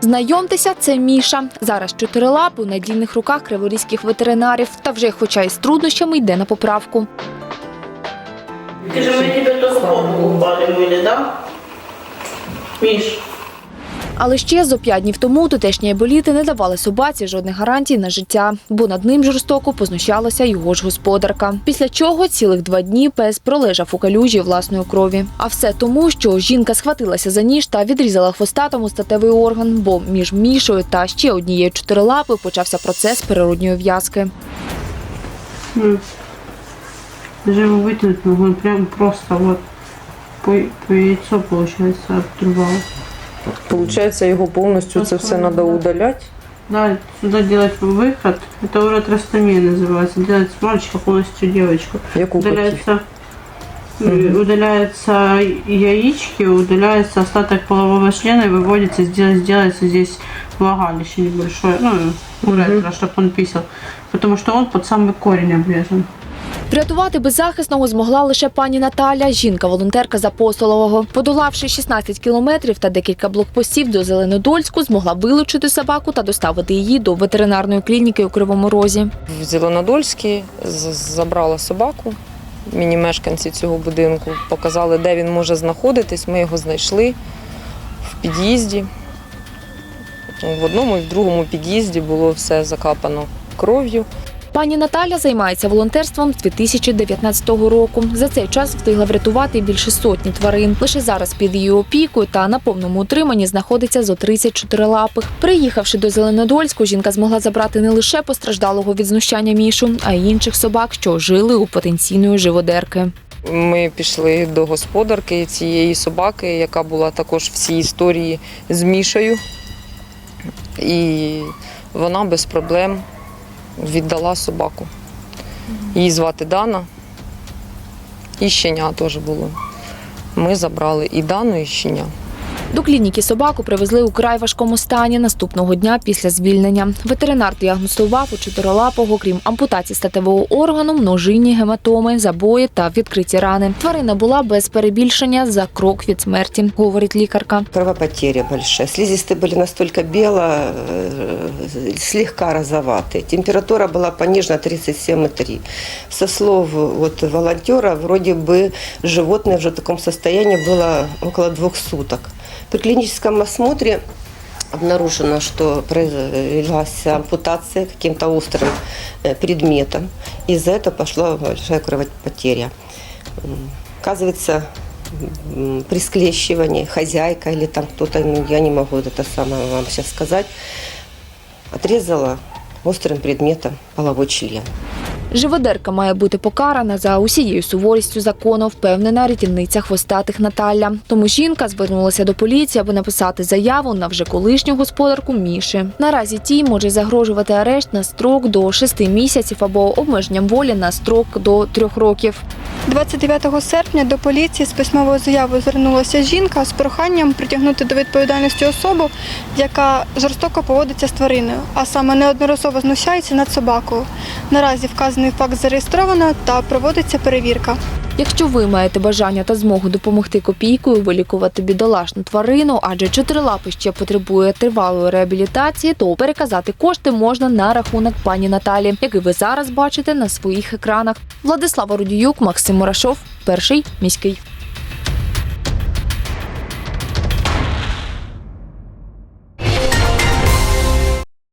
Знайомтеся, це Міша. Зараз чотирилап у надійних руках криворізьких ветеринарів. Та вже, хоча й з труднощами, йде на поправку. Ты же мы тебе только попу упали были, да? Миш, Але ще зо п'ять днів тому тутешні боліти не давали собаці жодних гарантій на життя, бо над ним жорстоко познущалася його ж господарка. Після чого цілих два дні пес пролежав у калюжі власної крові. А все тому, що жінка схватилася за ніж та відрізала хвостатому статевий орган, бо між Мішою та ще однією чотирилапою почався процес природньої в'язки. даже его вытянуть могу, прям просто вот по, по яйцо, получается, отрубал. Получается, його повністю це все треба удаляти. Да, сюда делать выход, это уже трастомия называется, делать с мальчика полностью девочку. Яку хотів? Удаляется, э, удаляются яички, удаляется остаток полового члена и выводится, сделать, сделается здесь влагалище небольшое, ну, уретра, чтобы он писал. Потому что он под самый корень обрезан. Врятувати беззахисного змогла лише пані Наталя, жінка-волонтерка з Апостолового. Подолавши 16 кілометрів та декілька блокпостів до Зеленодольську, змогла вилучити собаку та доставити її до ветеринарної клініки у Кривому Розі. В Зеленодольській забрала собаку. Мені мешканці цього будинку показали, де він може знаходитись. Ми його знайшли в під'їзді. В одному і в другому під'їзді було все закапано кров'ю. Пані Наталя займається волонтерством з 2019 року. За цей час встигла врятувати більше сотні тварин. Лише зараз під її опікою та на повному утриманні знаходиться зо 34 лапих. Приїхавши до Зеленодольську, жінка змогла забрати не лише постраждалого від знущання мішу, а й інших собак, що жили у потенційної живодерки. Ми пішли до господарки цієї собаки, яка була також в цій історії з Мішею. І вона без проблем віддала собаку. Її звати Дана. І щеня теж було. Ми забрали і Дану, і щеня. До клініки собаку привезли у край важкому стані наступного дня після звільнення. Ветеринар діагностував у чотирилапого, крім ампутації статевого органу, множинні гематоми, забої та відкриті рани. Тварина була без перебільшення за крок від смерті, говорить лікарка. Кровопотеря большая. Слизистые были настолько бело, э, слегка розоватые. Температура была понижена 37,3. Со слов вот волонтера, вроде бы животное уже в таком состоянии было около двух суток. При клиническом осмотре обнаружено, что произвелась ампутация каким-то острым э, предметом. Из-за этого пошла большая кровопотеря. Оказывается, при скрещивании хозяйка или там кто-то, ну, я не могу это самое вам сейчас сказать, отрезала острым предметом половой член. Живодерка має бути покарана за усією суворістю закону, впевнена рятівниця хвостатих Наталя. Тому жінка звернулася до поліції, аби написати заяву на вже колишню господарку Міші. Наразі тій може загрожувати арешт на строк до 6 місяців або обмеженням волі на строк до 3 років. 29 серпня до поліції з письмовою заявою звернулася жінка з проханням притягнути до відповідальності особу, яка жорстоко поводиться з твариною, а саме неодноразово знущається над собакою. Наразі вказаний факт зареєстровано та проводиться перевірка. Якщо ви маєте бажання та змогу допомогти копійкою вилікувати бідолашну тварину, адже чотирилапи ще потребує тривалої реабілітації, то переказати кошти можна на рахунок пані Наталі, який ви зараз бачите на своїх екранах. Владислава Рудіюк, Максим Мурашов, перший міський.